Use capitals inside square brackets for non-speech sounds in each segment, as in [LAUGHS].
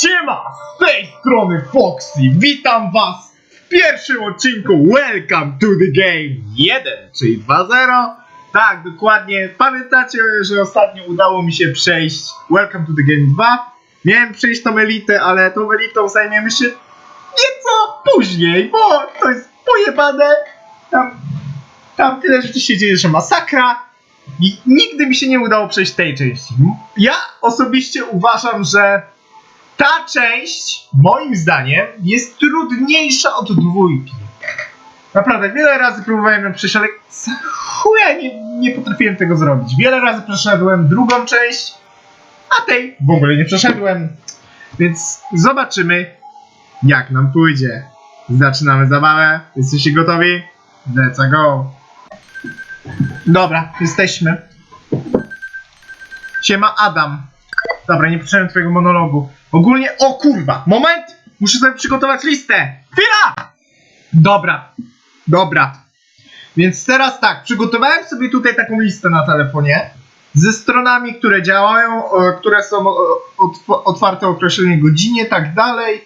Siema! Z tej strony Foxy! Witam was w pierwszym odcinku Welcome to the Game 1, czyli 2.0. Tak, dokładnie. Pamiętacie, że ostatnio udało mi się przejść Welcome to the Game 2. Miałem przejść tą elitę, ale tą elitą zajmiemy się nieco później, bo to jest pojebane. Tam, tam tyle rzeczy się dzieje, że masakra. I nigdy mi się nie udało przejść tej części. Ja osobiście uważam, że ta część, moim zdaniem, jest trudniejsza od dwójki. Naprawdę, wiele razy próbowałem ale za chuja nie, nie potrafiłem tego zrobić. Wiele razy przeszedłem drugą część, a tej w ogóle nie przeszedłem. Więc zobaczymy, jak nam pójdzie. Zaczynamy zabawę. Jesteście gotowi? Let's go! Dobra, jesteśmy. Siema Adam. Dobra, nie potrzebujemy twojego monologu. Ogólnie, o kurwa, moment! Muszę sobie przygotować listę. Chwila! Dobra, dobra. Więc teraz tak, przygotowałem sobie tutaj taką listę na telefonie ze stronami, które działają, e, które są e, otw- otwarte o określonej godzinie, tak dalej.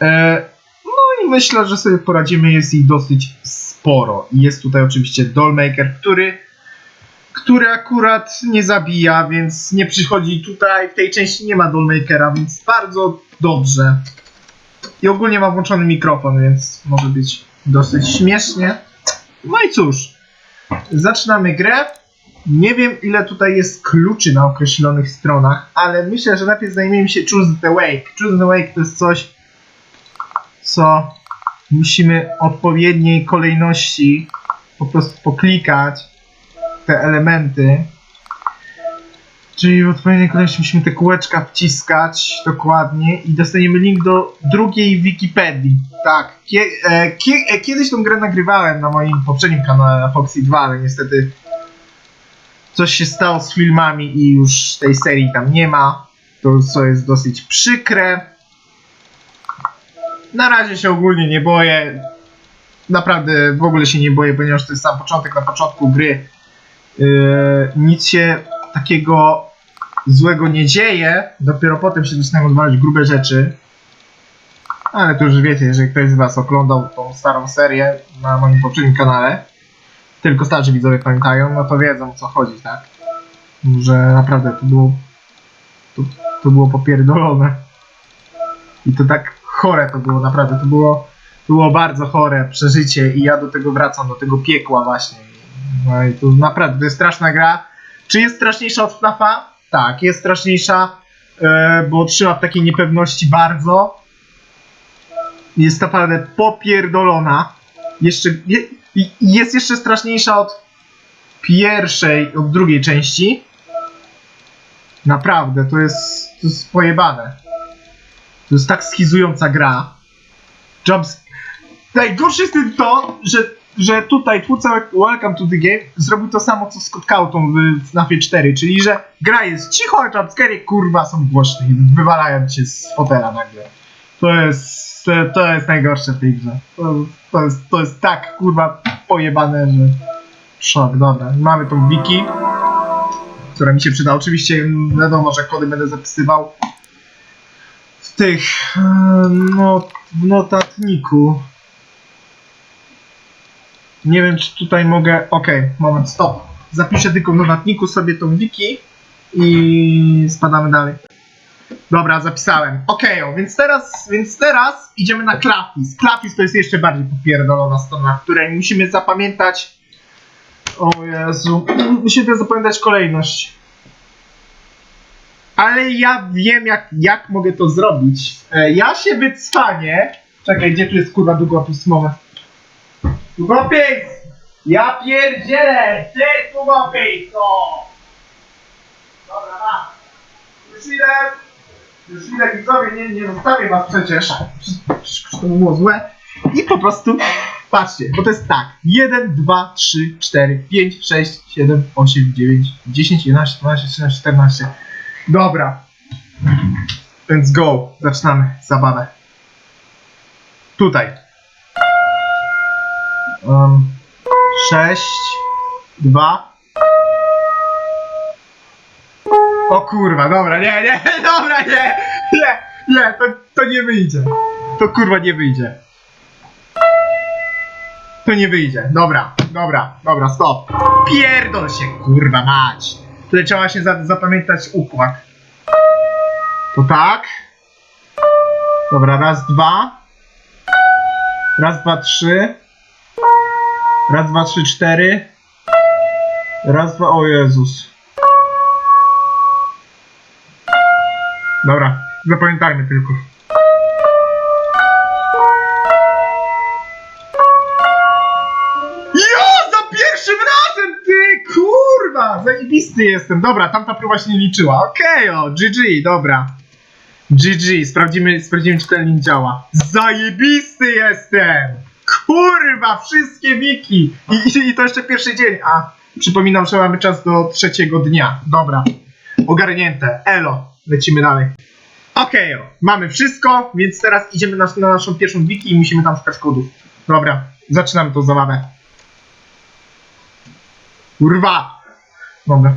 E, no i myślę, że sobie poradzimy, jest ich dosyć sporo. Jest tutaj oczywiście Dollmaker, który który akurat nie zabija, więc nie przychodzi tutaj. W tej części nie ma Dollmakera, więc bardzo dobrze. I ogólnie ma włączony mikrofon, więc może być dosyć śmiesznie. No i cóż, zaczynamy grę. Nie wiem ile tutaj jest kluczy na określonych stronach, ale myślę, że najpierw zajmiemy się Choose the Wake. Choose the Wake to jest coś, co musimy odpowiedniej kolejności po prostu poklikać te elementy. Czyli w odpowiedniej kolejności musimy te kółeczka wciskać dokładnie i dostaniemy link do drugiej Wikipedii. Tak, kie, e, kie, e, kiedyś tą grę nagrywałem na moim poprzednim kanale na Foxy 2, ale niestety coś się stało z filmami i już tej serii tam nie ma. To co jest dosyć przykre. Na razie się ogólnie nie boję. Naprawdę w ogóle się nie boję, ponieważ to jest sam początek. Na początku gry Yy, nic się takiego złego nie dzieje. Dopiero potem się zaczynają odwalać grube rzeczy. Ale to już wiecie, jeżeli ktoś z Was oglądał tą starą serię na moim poprzednim kanale, tylko starzy widzowie pamiętają, no to wiedzą o co chodzi, tak? Że naprawdę to było. To, to było popierdolone. I to tak chore to było, naprawdę. To było, było bardzo chore przeżycie i ja do tego wracam, do tego piekła właśnie. No i to naprawdę, to jest straszna gra. Czy jest straszniejsza od FNAFa? Tak, jest straszniejsza, e, bo trzyma w takiej niepewności bardzo. Jest naprawdę popierdolona. Jeszcze, jest jeszcze straszniejsza od pierwszej, od drugiej części. Naprawdę, to jest, to jest pojebane. To jest tak schizująca gra. Jumps... Najgorsze jest to, że że tutaj twórca Welcome to the Game zrobił to samo co Scott w FNAFie 4, czyli że gra jest cicho, a jumpscary kurwa są głośne i wywalają cię z fotela nagle. To jest, to, to jest najgorsze w tej grze. To, to, jest, to jest tak kurwa pojebane, że szok, dobra. Mamy tą wiki, która mi się przyda. Oczywiście wiadomo, że kody będę zapisywał w tych, no, w notatniku. Nie wiem, czy tutaj mogę. Okej, moment, stop. Zapiszę tylko w notatniku sobie tą wiki i spadamy dalej. Dobra, zapisałem. Okej, o, więc teraz, więc teraz idziemy na Klapis. Klapis to jest jeszcze bardziej popierdolona strona, w której musimy zapamiętać. O Jezu, [CLEARS THROAT] musimy zapamiętać kolejność. Ale ja wiem, jak, jak mogę to zrobić. E, ja się wycwanię. Czekaj, gdzie tu jest kurwa długopis? Moment. Długopis! Ja pierdzielę! Ty długopis! O! Dobra, ma. Już idę! Już idę, widzowie, nie, nie zostawię was przecież. Przecież to było złe. I po prostu, patrzcie, bo to jest tak. 1, 2, 3, 4, 5, 6, 7, 8, 9, 10, 11, 12, 13, 14. Dobra. Let's go. Zaczynamy zabawę. Tutaj. Um, 6, 2. O kurwa, dobra, nie, nie, [LAUGHS] dobra, nie, nie. Nie, to, to nie wyjdzie. To kurwa nie wyjdzie. To nie wyjdzie. Dobra, dobra, dobra, stop. Pierdol się, kurwa mać. Tutaj trzeba się za, zapamiętać układ. To tak. Dobra, raz, dwa. Raz, dwa, trzy. Raz, dwa, trzy, cztery. Raz, dwa, o Jezus. Dobra, zapamiętajmy tylko. Jo, za pierwszym razem, ty, kurwa, zajebisty jestem. Dobra, tamta próba się nie liczyła. Okej, o, GG, dobra. GG, sprawdzimy, sprawdzimy, czy ten link działa. Zajebisty jestem! Kurwa, wszystkie wiki! I, i, I to jeszcze pierwszy dzień, a przypominam, że mamy czas do trzeciego dnia. Dobra, ogarnięte. Elo, lecimy dalej. Okej, o, mamy wszystko, więc teraz idziemy na, na naszą pierwszą wiki i musimy tam szukać kodów. Dobra, zaczynamy tą zabawę. Kurwa! Dobra.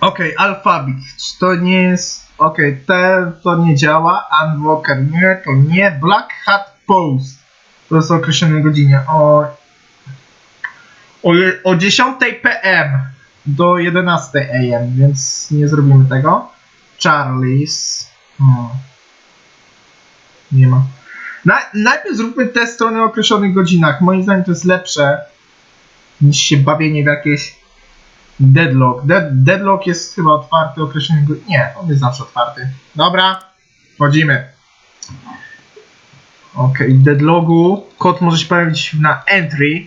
Okej, alfabet. Czy to nie jest. Okej, te to nie działa. Unwalker nie, to nie. Black Hat Post. To o określonej godzinie. O. O, o 10 pm do 11 am, więc nie zrobimy tego. Charlie's. O. Nie ma. Na, najpierw zróbmy te strony o określonych godzinach. Moim zdaniem to jest lepsze niż się bawienie w jakieś Deadlock. Dead, deadlock jest chyba otwarty określony. go- Nie, on jest zawsze otwarty. Dobra, wchodzimy. Ok, w deadlogu kod może się pojawić na entry.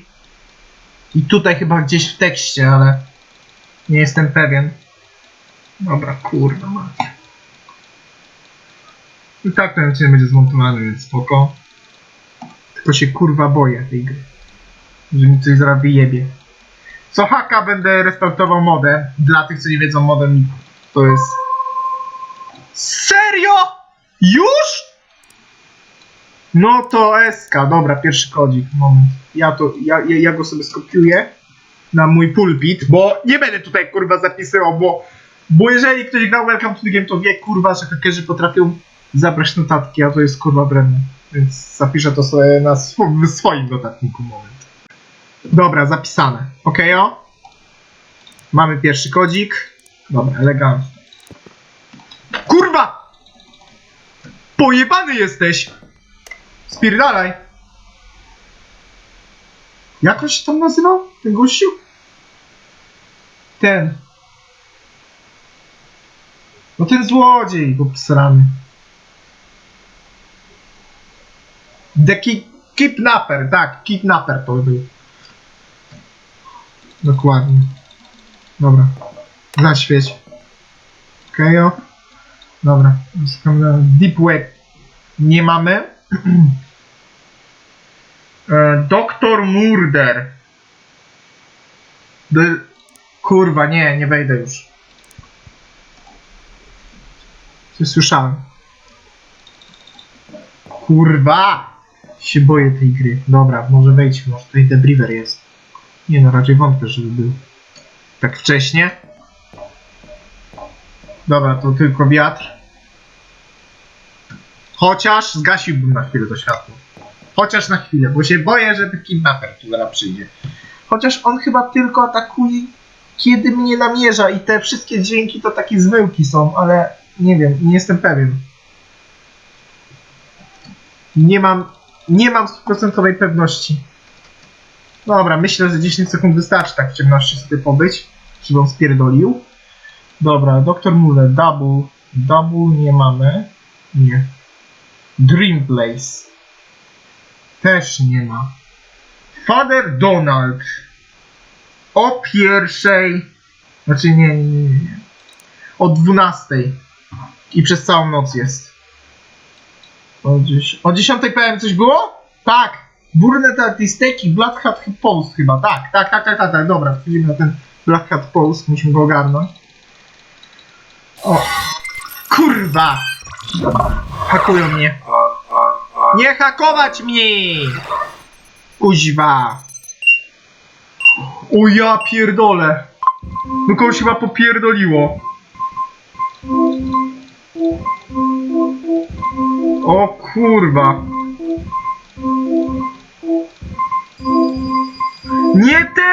I tutaj chyba gdzieś w tekście, ale nie jestem pewien. Dobra, kurwa mać. I tak ten odcinek będzie zmontowany, więc spoko. Tylko się kurwa boję tej gry. Że mi coś zaraz wyjebie. Co haka będę restartował modem. Dla tych, co nie wiedzą, modem to jest... Serio? Już? No to SK, dobra, pierwszy kodzik, moment. Ja to, ja, ja, ja go sobie skopiuję na mój pulpit, bo nie będę tutaj kurwa zapisywał, bo, bo jeżeli ktoś grał Welcome to the Game, to wie kurwa, że hakerzy potrafią zabrać notatki, a to jest kurwa brenne. Więc zapiszę to sobie na swo- w swoim notatniku moment. Dobra, zapisane. Ok. Mamy pierwszy kodzik. Dobra, elegancko. Kurwa! Pojebany jesteś! Spierdalaj! Jak on się tam nazywał? Ten gościu? Ten. No ten złodziej, obsrany. The ki Kidnapper, tak, Kidnapper to był. Dokładnie. Dobra. Zaświeć. Okej, o. Dobra. Deep Web. Nie mamy. E, Doktor Murder. Kurwa, nie, nie wejdę już. Słyszałem. Kurwa! Się boję tej gry. Dobra, może wejdźmy, może tutaj debriver jest. Nie no, raczej wątpię, żeby był. Tak wcześnie. Dobra, to tylko wiatr. Chociaż zgasiłbym na chwilę to światło. Chociaż na chwilę, bo się boję, że kidnapper tu przyjdzie. Chociaż on chyba tylko atakuje, kiedy mnie namierza i te wszystkie dźwięki to takie zmyłki są, ale nie wiem, nie jestem pewien. Nie mam, nie mam stuprocentowej pewności. Dobra, myślę, że 10 sekund wystarczy tak w ciemności sobie pobyć, żeby on spierdolił. Dobra, Dr. Muller, double. Double nie mamy. Nie. Dream Place. Też nie ma. Father Donald. O pierwszej. Znaczy nie, nie, nie, nie. O 12. I przez całą noc jest. O, dzies- o 10 PM coś było? Tak. Burnet Artisteki, Black Hat Post chyba. Tak, tak, tak, tak, tak, tak. Dobra, wchodzimy na ten Black Hat Post. Musimy go ogarnąć. O. Kurwa! Hakują mnie. Nie hakować mnie! Kuźwa. O ja pierdolę. No kogoś chyba popierdoliło. O kurwa. Nie teraz!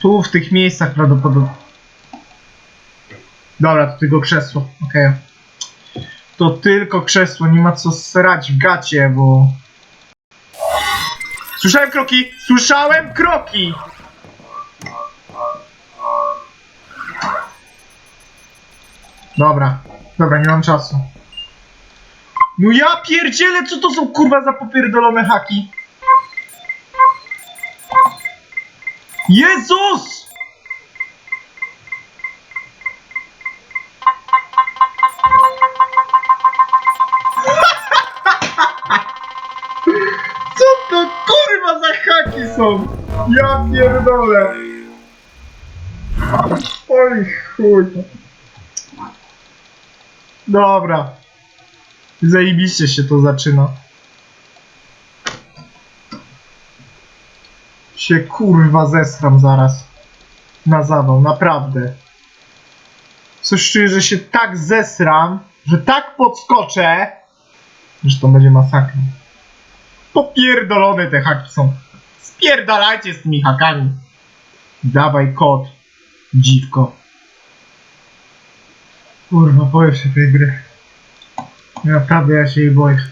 Tu w tych miejscach prawdopodobnie. Dobra, to tylko krzesło. Okej. To tylko krzesło, nie ma co srać w gacie, bo... Słyszałem kroki! Słyszałem kroki! Dobra, dobra, nie mam czasu. No ja pierdzielę, co to są kurwa za popierdolone haki? Jezus! Co to kurwa za haki są? Ja pierdolę. Oj chuj. Dobra. Zajebiście się to zaczyna. Się kurwa zesram zaraz. Na zawał, naprawdę. Coś czuję, że się tak zesram, że tak podskoczę, że to będzie masakra. Popierdolone te haki są. Spierdalajcie z tymi hakami. Dawaj kot, dziwko. Kurwa, boję się tej gry. Naprawdę ja się jej boję.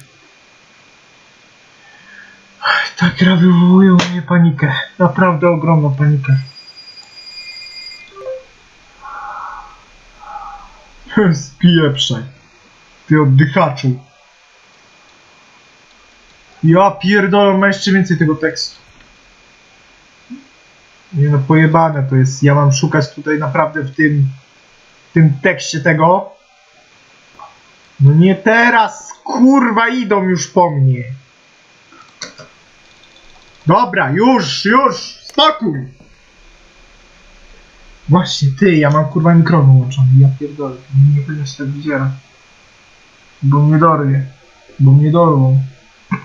Ta gra wywołuje u mnie panikę. Naprawdę ogromną panikę. Spieprzaj. Ty oddychaczu. Ja pierdolę, ma jeszcze więcej tego tekstu. Nie no, pojebane to jest. Ja mam szukać tutaj naprawdę w tym, w tym tekście tego. No nie teraz, kurwa, idą już po mnie. Dobra, już, już, spokój. Właśnie, ty, ja mam kurwa mikrofon włączony, ja pierdolę, nie powinno się tak wydzierać. Bo mnie dorwie, bo mnie dorwą. [CLEARS THROAT]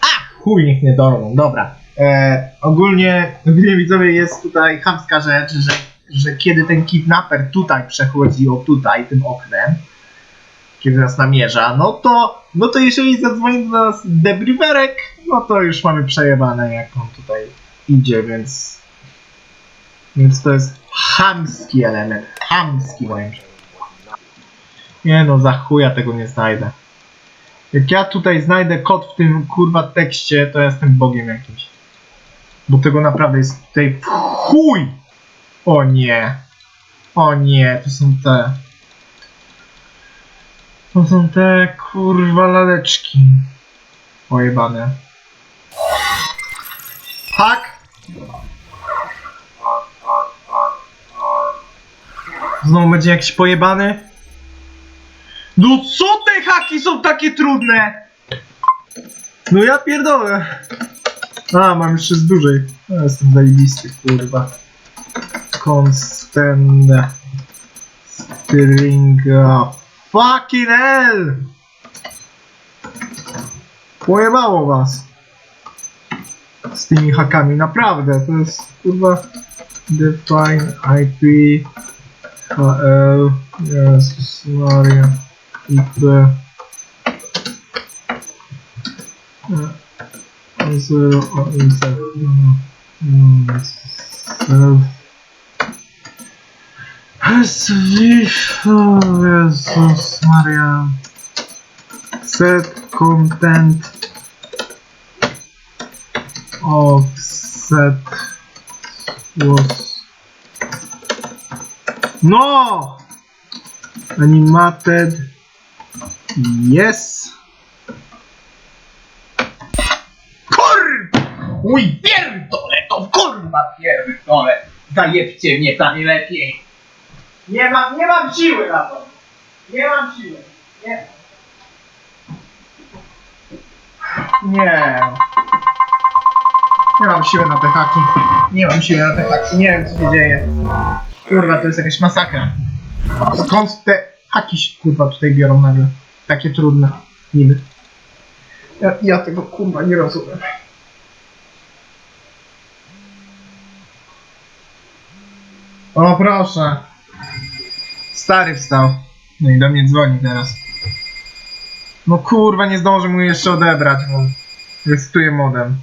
A, chuj, niech mnie dorwą, dobra. E, ogólnie, ogólnie widzowie, jest tutaj chamska rzecz, że, że kiedy ten kidnapper tutaj przechodzi, o tutaj, tym oknem, kiedy nas namierza, no to, no to jeżeli zadzwoni do nas debriwerek, no to już mamy przejebane, jak on tutaj idzie, więc, więc to jest chamski element, chamski moim zdaniem. Nie no, za chuja tego nie znajdę. Jak ja tutaj znajdę kod w tym kurwa tekście, to ja jestem bogiem jakimś. Bo tego naprawdę jest tutaj w chuj! O nie. O nie, to są te. To są te kurwa laleczki. Pojebane. Hak! Znowu będzie jakiś pojebany? No co te haki są takie trudne? No ja pierdolę. A, mam jeszcze z dużej. Ja jestem zajebisty, kurwa. Constant stringa. Fucking hell! Pojebało was. Z tymi hakami, naprawdę. To jest, kurwa, define IP HL Jezus Maria IP E, Zero o Jezus Jezus Maria Set content offset was No! Animated. Yes. Kur! Uj, pierdolę to, kurwa pierdolę. Zajebcie mnie tam lepiej. Nie mam, nie mam siły na to. Nie mam siły. Nie. Nie. Nie mam siły na te haki. Nie mam siły na te haki. Nie wiem co się dzieje. Kurwa, to jest jakaś masakra. Skąd te haki się kurwa tutaj biorą nagle? Takie trudne. Niby. Ja, ja tego kurwa nie rozumiem. O proszę. Stary wstał. No i do mnie dzwoni teraz. No kurwa, nie zdążę mu jeszcze odebrać, bo rejestruję modem.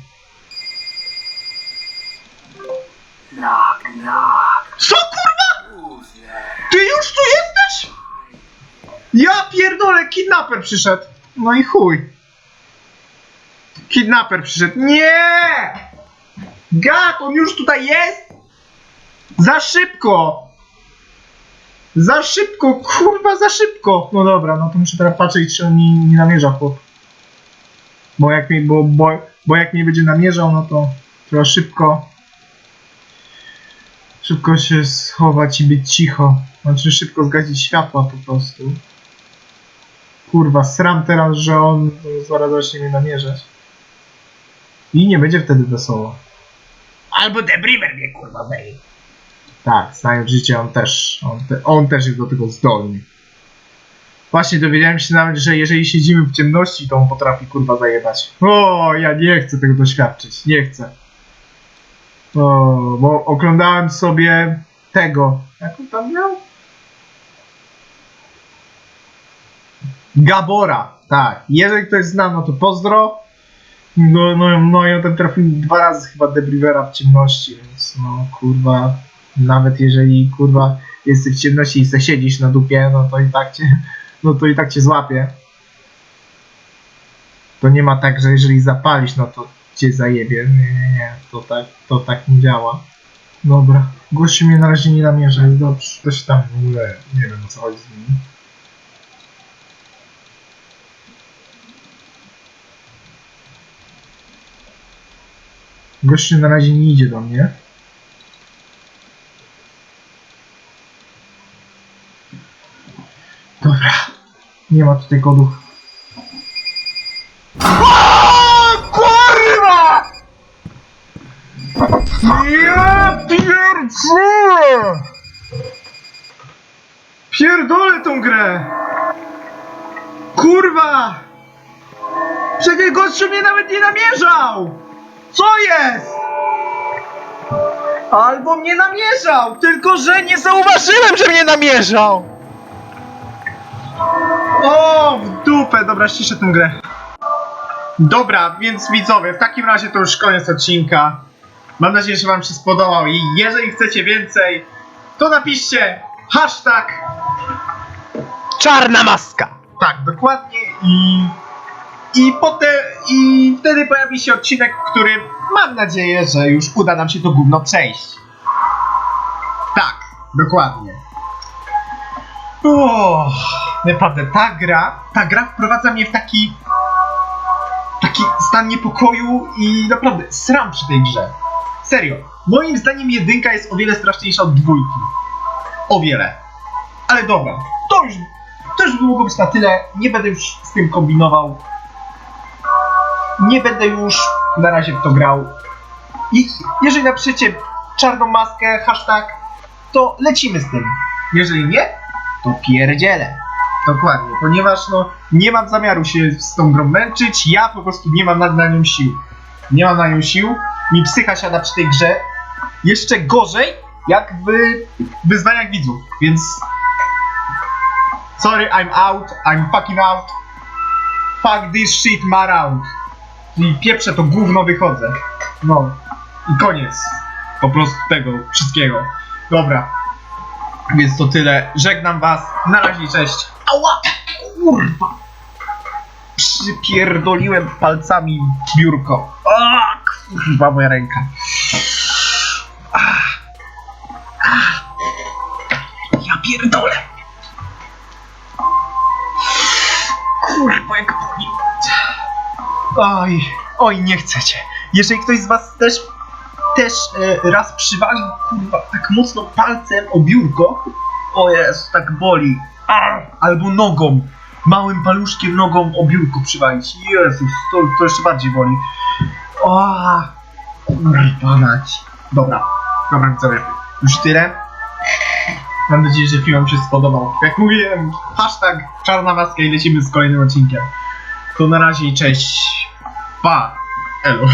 Co kurwa? Ty już tu jesteś? Ja pierdolę, kidnapper przyszedł. No i chuj. Kidnapper przyszedł. Nie! Gad, on już tutaj jest? Za szybko! Za szybko, kurwa, za szybko! No dobra, no to muszę teraz patrzeć, czy on mi nie namierza chłop. Bo jak mi, bo, bo, bo jak mnie będzie namierzał, no to trzeba szybko szybko się schować i być cicho. Znaczy szybko zgasić światła po prostu. Kurwa, sram teraz, że on zaraz zacznie mnie namierzać. I nie będzie wtedy wesoło. Albo Debrimer mnie kurwa zajmie. Tak, znając życie, on też, on, te, on też jest do tego zdolny. Właśnie dowiedziałem się nawet, że jeżeli siedzimy w ciemności, to on potrafi kurwa zajebać. O, ja nie chcę tego doświadczyć, nie chcę. O, bo oglądałem sobie tego. Jak on tam miał? Gabora, tak. Jeżeli ktoś zna, no to pozdro. No, no, no ja tam trafił dwa razy chyba Debrivera w ciemności, więc no kurwa, nawet jeżeli kurwa jesteś w ciemności i se siedzisz na dupie, no to i tak cię, [LAUGHS] no to i tak cię złapie. To nie ma tak, że jeżeli zapalisz, no to cię zajebie. Nie, nie, nie, to tak, to tak nie działa. Dobra, gościu mnie na razie nie namierza, jest dobrze. Coś tam w ogóle, nie wiem o co chodzi z nim. Gościu na razie nie idzie do mnie. Dobra, nie ma tutaj kodów. Kurwa! Ja pierdzielę! Pierdolę tą grę! Kurwa! Przecież gościu mnie nawet nie namierzał! Co jest? Albo mnie namierzał, tylko że nie zauważyłem, że mnie namierzał! O, w dupę, dobra, ściszę tę grę. Dobra, więc widzowie, w takim razie to już koniec odcinka. Mam nadzieję, że wam się spodobał i jeżeli chcecie więcej, to napiszcie hashtag czarna maska. Tak, dokładnie i i potem i wtedy pojawi się odcinek, w którym mam nadzieję, że już uda nam się to gówno przejść. Tak, dokładnie. O, naprawdę, ta gra, ta gra wprowadza mnie w taki taki stan niepokoju i naprawdę sram przy tej grze. Serio, moim zdaniem jedynka jest o wiele straszniejsza od dwójki. O wiele. Ale dobra, to już, to już mogło być na tyle. Nie będę już z tym kombinował. Nie będę już na razie w to grał. I jeżeli napiszecie czarną maskę, hashtag, to lecimy z tym. Jeżeli nie, to pierdzielę. Dokładnie, ponieważ no nie mam zamiaru się z tą grą męczyć, ja po prostu nie mam na, na nią sił. Nie mam na nią sił, mi psycha siada przy tej grze. Jeszcze gorzej, jak w wyzwaniach widzów, więc... Sorry, I'm out, I'm fucking out. Fuck this shit, mar out. I pieprzę to gówno wychodzę. No. I koniec. Po prostu tego wszystkiego. Dobra. Więc to tyle. Żegnam was. Na razie, cześć. Ała! Kurwa! Przypierdoliłem palcami biurko. A, kurwa, moja ręka. Ah. Ah. Ja pierdolę. Kurwa, jak boli. Oj, oj, nie chcecie. Jeżeli ktoś z was też też e, raz przywalił kurwa tak mocno palcem o biurko, o jest, tak boli. Albo nogą, małym paluszkiem nogą o biurko przywalić. Jezus, to, to jeszcze bardziej boli. O, kurwa mać. Dobra, dobra widzowie, już tyle. Mam nadzieję, że film się spodobał. Jak mówiłem, hashtag czarna maska i lecimy z kolejnym odcinkiem. To na razie i cześć. Pa. Elo.